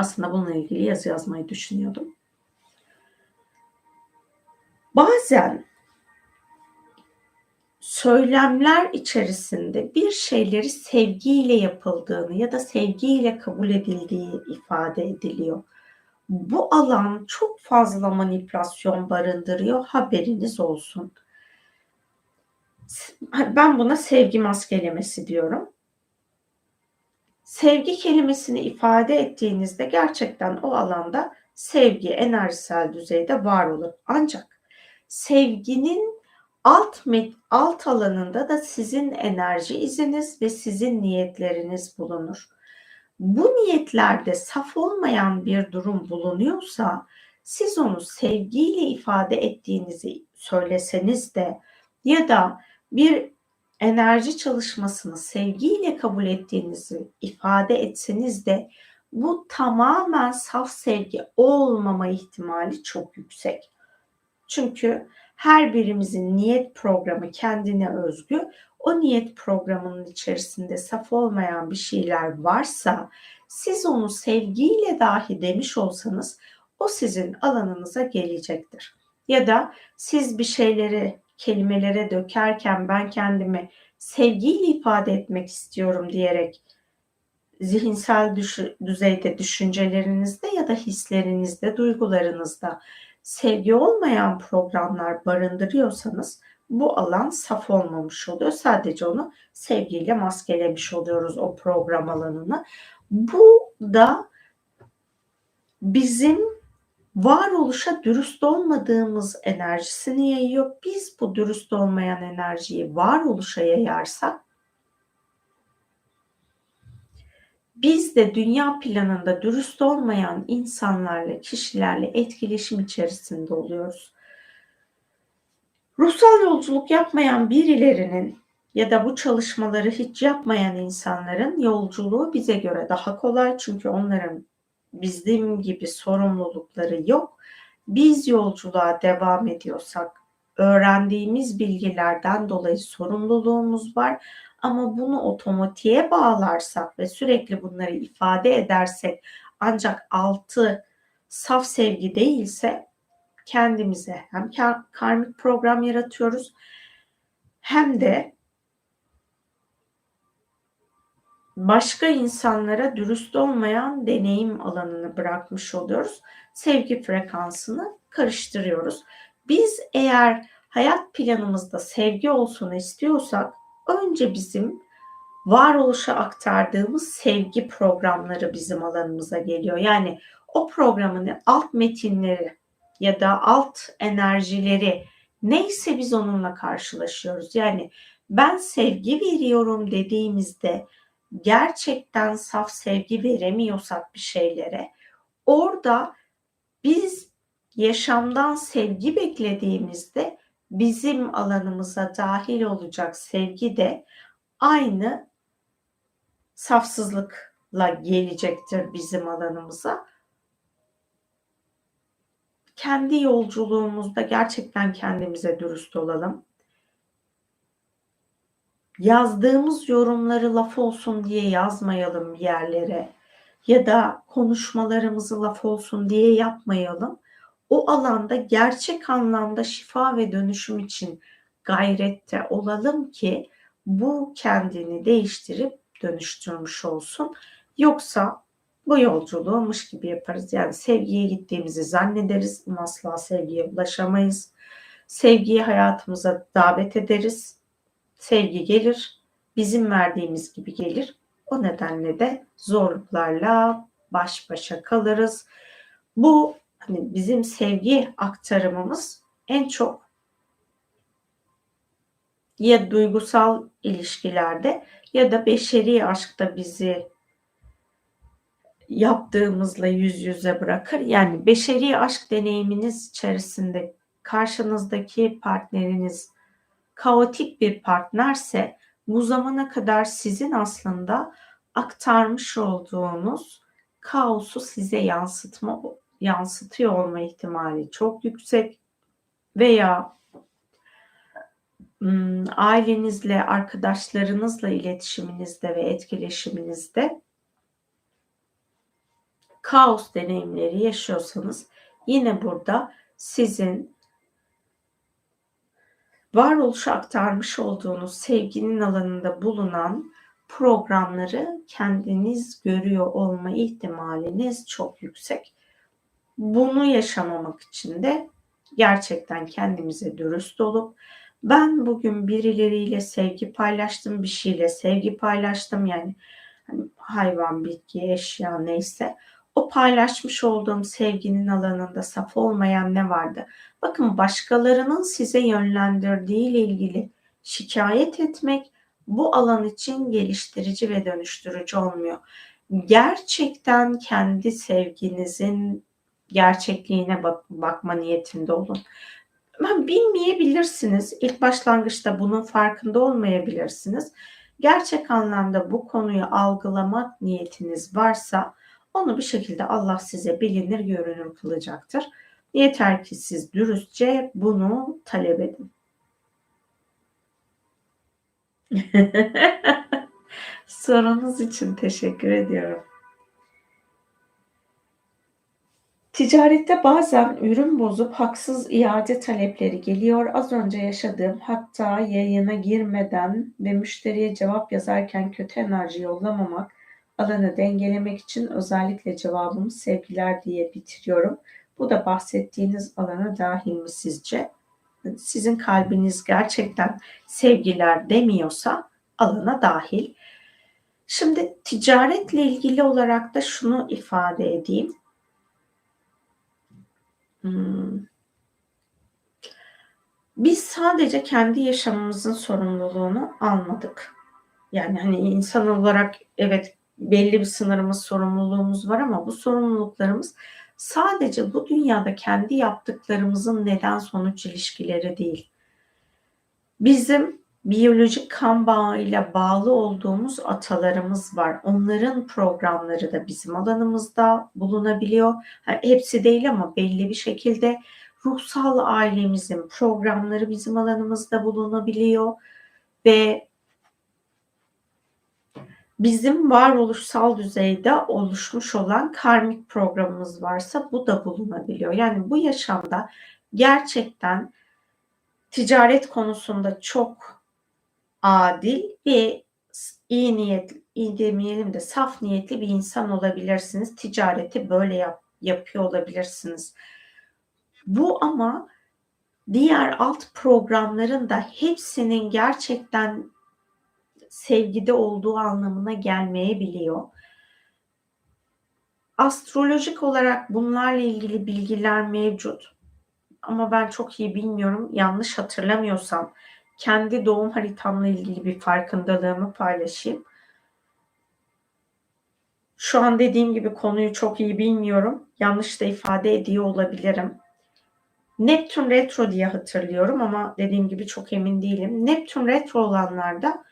Aslında bununla ilgili yazı yazmayı düşünüyordum. Bazen söylemler içerisinde bir şeyleri sevgiyle yapıldığını ya da sevgiyle kabul edildiği ifade ediliyor. Bu alan çok fazla manipülasyon barındırıyor. Haberiniz olsun. Ben buna sevgi maskelemesi diyorum. Sevgi kelimesini ifade ettiğinizde gerçekten o alanda sevgi enerjisel düzeyde var olur. Ancak sevginin alt met, alt alanında da sizin enerji iziniz ve sizin niyetleriniz bulunur. Bu niyetlerde saf olmayan bir durum bulunuyorsa siz onu sevgiyle ifade ettiğinizi söyleseniz de ya da bir enerji çalışmasını sevgiyle kabul ettiğinizi ifade etseniz de bu tamamen saf sevgi olmama ihtimali çok yüksek. Çünkü her birimizin niyet programı kendine özgü. O niyet programının içerisinde saf olmayan bir şeyler varsa siz onu sevgiyle dahi demiş olsanız o sizin alanınıza gelecektir. Ya da siz bir şeyleri kelimelere dökerken ben kendimi sevgiyle ifade etmek istiyorum diyerek zihinsel düzeyde düşüncelerinizde ya da hislerinizde, duygularınızda sevgi olmayan programlar barındırıyorsanız bu alan saf olmamış oluyor. Sadece onu sevgiyle maskelemiş oluyoruz o program alanını. Bu da bizim varoluşa dürüst olmadığımız enerjisini yayıyor. Biz bu dürüst olmayan enerjiyi varoluşa yayarsak biz de dünya planında dürüst olmayan insanlarla, kişilerle etkileşim içerisinde oluyoruz. Ruhsal yolculuk yapmayan birilerinin ya da bu çalışmaları hiç yapmayan insanların yolculuğu bize göre daha kolay çünkü onların bizim gibi sorumlulukları yok. Biz yolculuğa devam ediyorsak öğrendiğimiz bilgilerden dolayı sorumluluğumuz var ama bunu otomatiğe bağlarsak ve sürekli bunları ifade edersek ancak altı saf sevgi değilse kendimize hem karmik program yaratıyoruz hem de başka insanlara dürüst olmayan deneyim alanını bırakmış oluyoruz. Sevgi frekansını karıştırıyoruz. Biz eğer hayat planımızda sevgi olsun istiyorsak önce bizim varoluşa aktardığımız sevgi programları bizim alanımıza geliyor. Yani o programın alt metinleri ya da alt enerjileri neyse biz onunla karşılaşıyoruz. Yani ben sevgi veriyorum dediğimizde gerçekten saf sevgi veremiyorsak bir şeylere orada biz yaşamdan sevgi beklediğimizde bizim alanımıza dahil olacak sevgi de aynı safsızlıkla gelecektir bizim alanımıza. Kendi yolculuğumuzda gerçekten kendimize dürüst olalım. Yazdığımız yorumları laf olsun diye yazmayalım yerlere ya da konuşmalarımızı laf olsun diye yapmayalım o alanda gerçek anlamda şifa ve dönüşüm için gayrette olalım ki bu kendini değiştirip dönüştürmüş olsun. Yoksa bu yolculuğumuş gibi yaparız. Yani sevgiye gittiğimizi zannederiz ama asla sevgiye ulaşamayız. Sevgiyi hayatımıza davet ederiz. Sevgi gelir, bizim verdiğimiz gibi gelir. O nedenle de zorluklarla baş başa kalırız. Bu hani bizim sevgi aktarımımız en çok ya duygusal ilişkilerde ya da beşeri aşkta bizi yaptığımızla yüz yüze bırakır. Yani beşeri aşk deneyiminiz içerisinde karşınızdaki partneriniz kaotik bir partnerse bu zamana kadar sizin aslında aktarmış olduğunuz kaosu size yansıtma yansıtıyor olma ihtimali çok yüksek veya ailenizle, arkadaşlarınızla iletişiminizde ve etkileşiminizde kaos deneyimleri yaşıyorsanız yine burada sizin varoluşa aktarmış olduğunuz sevginin alanında bulunan programları kendiniz görüyor olma ihtimaliniz çok yüksek. Bunu yaşamamak için de gerçekten kendimize dürüst olup ben bugün birileriyle sevgi paylaştım, bir şeyle sevgi paylaştım yani hani hayvan, bitki, eşya neyse o paylaşmış olduğum sevginin alanında saf olmayan ne vardı? Bakın başkalarının size yönlendirdiği ile ilgili şikayet etmek bu alan için geliştirici ve dönüştürücü olmuyor. Gerçekten kendi sevginizin gerçekliğine bak bakma niyetinde olun. Ben bilmeyebilirsiniz. İlk başlangıçta bunun farkında olmayabilirsiniz. Gerçek anlamda bu konuyu algılamak niyetiniz varsa onu bir şekilde Allah size bilinir görünür kılacaktır. Yeter ki siz dürüstçe bunu talep edin. Sorunuz için teşekkür ediyorum. Ticarette bazen ürün bozup haksız iade talepleri geliyor. Az önce yaşadığım hatta yayına girmeden ve müşteriye cevap yazarken kötü enerji yollamamak, alanı dengelemek için özellikle cevabımı sevgiler diye bitiriyorum. Bu da bahsettiğiniz alana dahil mi sizce? Sizin kalbiniz gerçekten sevgiler demiyorsa alana dahil. Şimdi ticaretle ilgili olarak da şunu ifade edeyim. Hmm. Biz sadece kendi yaşamımızın sorumluluğunu almadık. Yani hani insan olarak evet belli bir sınırımız, sorumluluğumuz var ama bu sorumluluklarımız sadece bu dünyada kendi yaptıklarımızın neden sonuç ilişkileri değil. Bizim biyolojik kan bağıyla bağlı olduğumuz atalarımız var. Onların programları da bizim alanımızda bulunabiliyor. Yani hepsi değil ama belli bir şekilde ruhsal ailemizin programları bizim alanımızda bulunabiliyor ve bizim varoluşsal düzeyde oluşmuş olan karmik programımız varsa bu da bulunabiliyor. Yani bu yaşamda gerçekten ticaret konusunda çok adil ve iyi niyet, iyi demeyelim de saf niyetli bir insan olabilirsiniz. Ticareti böyle yap, yapıyor olabilirsiniz. Bu ama diğer alt programların da hepsinin gerçekten sevgide olduğu anlamına gelmeyebiliyor. Astrolojik olarak bunlarla ilgili bilgiler mevcut. Ama ben çok iyi bilmiyorum. Yanlış hatırlamıyorsam kendi doğum haritamla ilgili bir farkındalığımı paylaşayım. Şu an dediğim gibi konuyu çok iyi bilmiyorum. Yanlış da ifade ediyor olabilirim. Neptün retro diye hatırlıyorum ama dediğim gibi çok emin değilim. Neptün retro olanlarda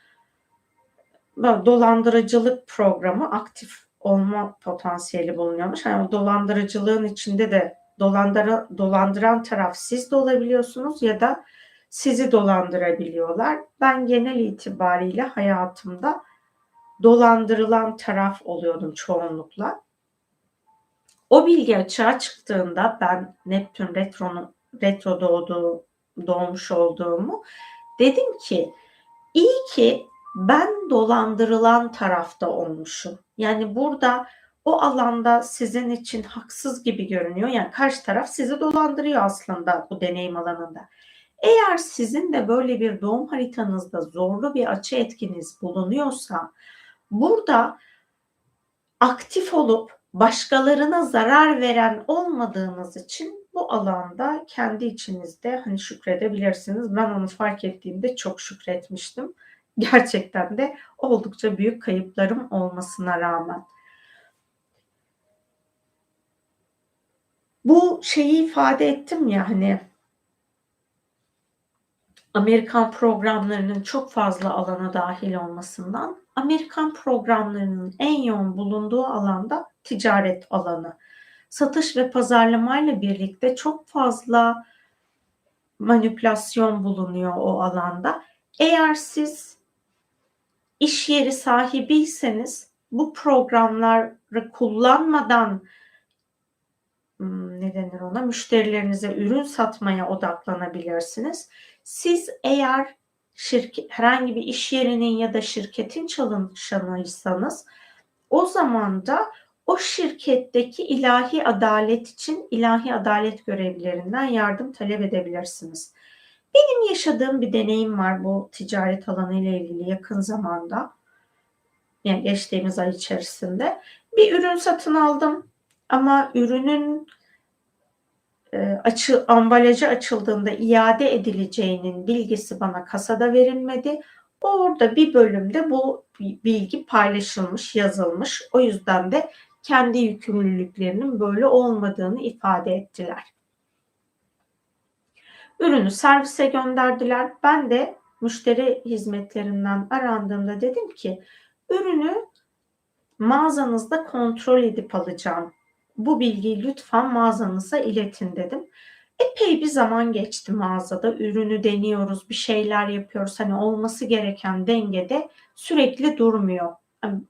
dolandırıcılık programı aktif olma potansiyeli bulunuyormuş. Yani dolandırıcılığın içinde de dolandıra, dolandıran taraf siz de olabiliyorsunuz ya da sizi dolandırabiliyorlar. Ben genel itibariyle hayatımda dolandırılan taraf oluyordum çoğunlukla. O bilgi açığa çıktığında ben Neptün retronun retro doğduğu, doğmuş olduğumu dedim ki iyi ki ben dolandırılan tarafta olmuşum. Yani burada o alanda sizin için haksız gibi görünüyor. Yani karşı taraf sizi dolandırıyor aslında bu deneyim alanında. Eğer sizin de böyle bir doğum haritanızda zorlu bir açı etkiniz bulunuyorsa burada aktif olup başkalarına zarar veren olmadığınız için bu alanda kendi içinizde hani şükredebilirsiniz. Ben onu fark ettiğimde çok şükretmiştim gerçekten de oldukça büyük kayıplarım olmasına rağmen. Bu şeyi ifade ettim ya hani Amerikan programlarının çok fazla alana dahil olmasından Amerikan programlarının en yoğun bulunduğu alanda ticaret alanı. Satış ve pazarlamayla birlikte çok fazla manipülasyon bulunuyor o alanda. Eğer siz iş yeri sahibiyseniz bu programları kullanmadan hmm, ne denir ona müşterilerinize ürün satmaya odaklanabilirsiniz. Siz eğer şirket, herhangi bir iş yerinin ya da şirketin çalışanıysanız o zaman da o şirketteki ilahi adalet için ilahi adalet görevlilerinden yardım talep edebilirsiniz. Benim yaşadığım bir deneyim var bu ticaret alanı ile ilgili yakın zamanda. Yani geçtiğimiz ay içerisinde. Bir ürün satın aldım ama ürünün e, açı, ambalajı açıldığında iade edileceğinin bilgisi bana kasada verilmedi. Orada bir bölümde bu bilgi paylaşılmış, yazılmış. O yüzden de kendi yükümlülüklerinin böyle olmadığını ifade ettiler. Ürünü servise gönderdiler. Ben de müşteri hizmetlerinden arandığımda dedim ki ürünü mağazanızda kontrol edip alacağım. Bu bilgiyi lütfen mağazanıza iletin dedim. Epey bir zaman geçti mağazada. Ürünü deniyoruz, bir şeyler yapıyoruz. Hani olması gereken dengede sürekli durmuyor. Yani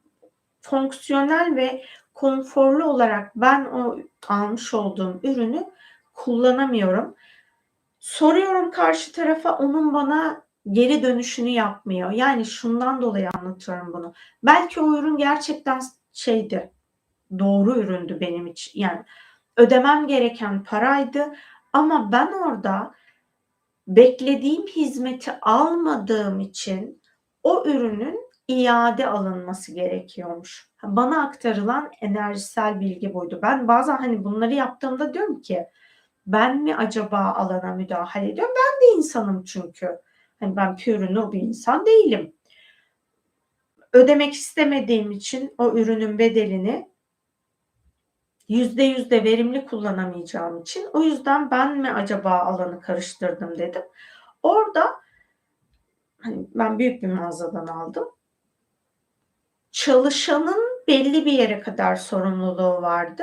fonksiyonel ve konforlu olarak ben o almış olduğum ürünü kullanamıyorum. Soruyorum karşı tarafa onun bana geri dönüşünü yapmıyor. Yani şundan dolayı anlatıyorum bunu. Belki o ürün gerçekten şeydi. Doğru üründü benim için. Yani ödemem gereken paraydı ama ben orada beklediğim hizmeti almadığım için o ürünün iade alınması gerekiyormuş. Bana aktarılan enerjisel bilgi buydu. Ben bazen hani bunları yaptığımda diyorum ki ben mi acaba alana müdahale ediyorum? Ben de insanım çünkü. Hani ben pür nur bir insan değilim. Ödemek istemediğim için o ürünün bedelini yüzde yüzde verimli kullanamayacağım için o yüzden ben mi acaba alanı karıştırdım dedim. Orada hani ben büyük bir mağazadan aldım. Çalışanın belli bir yere kadar sorumluluğu vardı.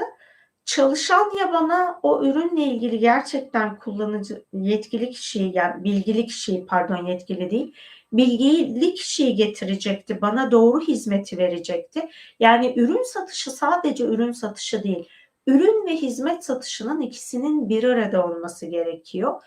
Çalışan ya bana o ürünle ilgili gerçekten kullanıcı yetkili kişiyi yani bilgili kişiyi pardon yetkili değil bilgili kişiyi getirecekti. Bana doğru hizmeti verecekti. Yani ürün satışı sadece ürün satışı değil. Ürün ve hizmet satışının ikisinin bir arada olması gerekiyor.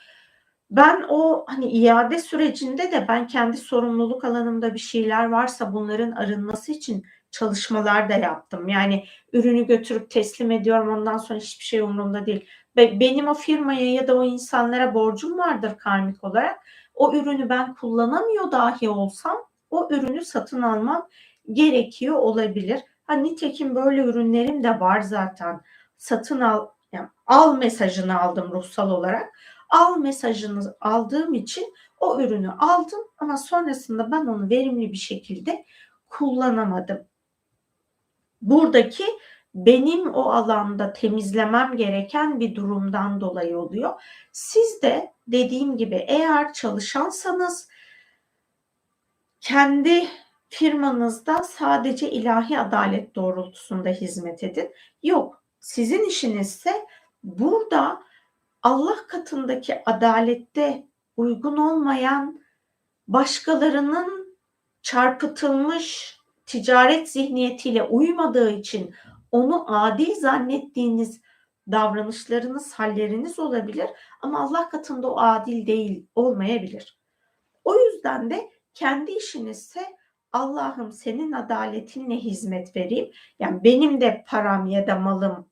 Ben o hani iade sürecinde de ben kendi sorumluluk alanımda bir şeyler varsa bunların arınması için çalışmalar da yaptım. Yani ürünü götürüp teslim ediyorum ondan sonra hiçbir şey umurumda değil. Ve benim o firmaya ya da o insanlara borcum vardır karmik olarak. O ürünü ben kullanamıyor dahi olsam o ürünü satın almam gerekiyor olabilir. Ha nitekim böyle ürünlerim de var zaten. Satın al yani al mesajını aldım ruhsal olarak. Al mesajını aldığım için o ürünü aldım ama sonrasında ben onu verimli bir şekilde kullanamadım buradaki benim o alanda temizlemem gereken bir durumdan dolayı oluyor. Siz de dediğim gibi eğer çalışansanız kendi firmanızda sadece ilahi adalet doğrultusunda hizmet edin. Yok, sizin işinizse burada Allah katındaki adalette uygun olmayan başkalarının çarpıtılmış ticaret zihniyetiyle uymadığı için onu adil zannettiğiniz davranışlarınız, halleriniz olabilir ama Allah katında o adil değil, olmayabilir. O yüzden de kendi işinizse Allah'ım senin adaletinle hizmet vereyim. Yani benim de param ya da malım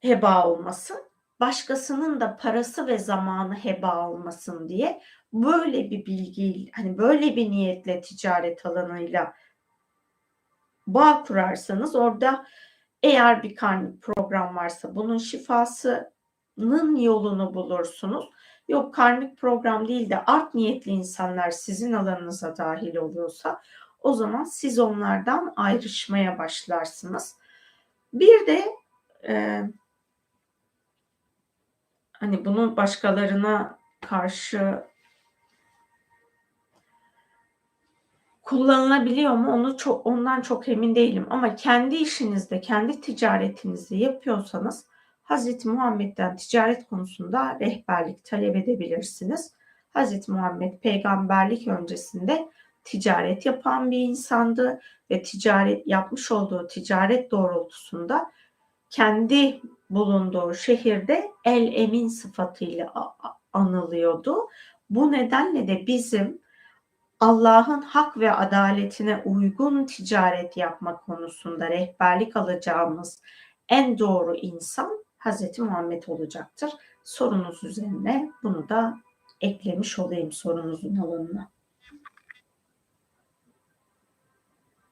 heba olmasın. Başkasının da parası ve zamanı heba olmasın diye böyle bir bilgi, hani böyle bir niyetle ticaret alanıyla bağ kurarsanız orada eğer bir karmik program varsa bunun şifasının yolunu bulursunuz. Yok karmik program değil de art niyetli insanlar sizin alanınıza dahil oluyorsa o zaman siz onlardan ayrışmaya başlarsınız. Bir de e, hani bunu başkalarına karşı kullanılabiliyor mu onu çok ondan çok emin değilim ama kendi işinizde kendi ticaretinizi yapıyorsanız Hazreti Muhammed'den ticaret konusunda rehberlik talep edebilirsiniz. Hazreti Muhammed peygamberlik öncesinde ticaret yapan bir insandı. ve ticaret yapmış olduğu ticaret doğrultusunda kendi bulunduğu şehirde el emin sıfatıyla anılıyordu. Bu nedenle de bizim Allah'ın hak ve adaletine uygun ticaret yapma konusunda rehberlik alacağımız en doğru insan Hz. Muhammed olacaktır. Sorunuz üzerine bunu da eklemiş olayım sorunuzun alanına.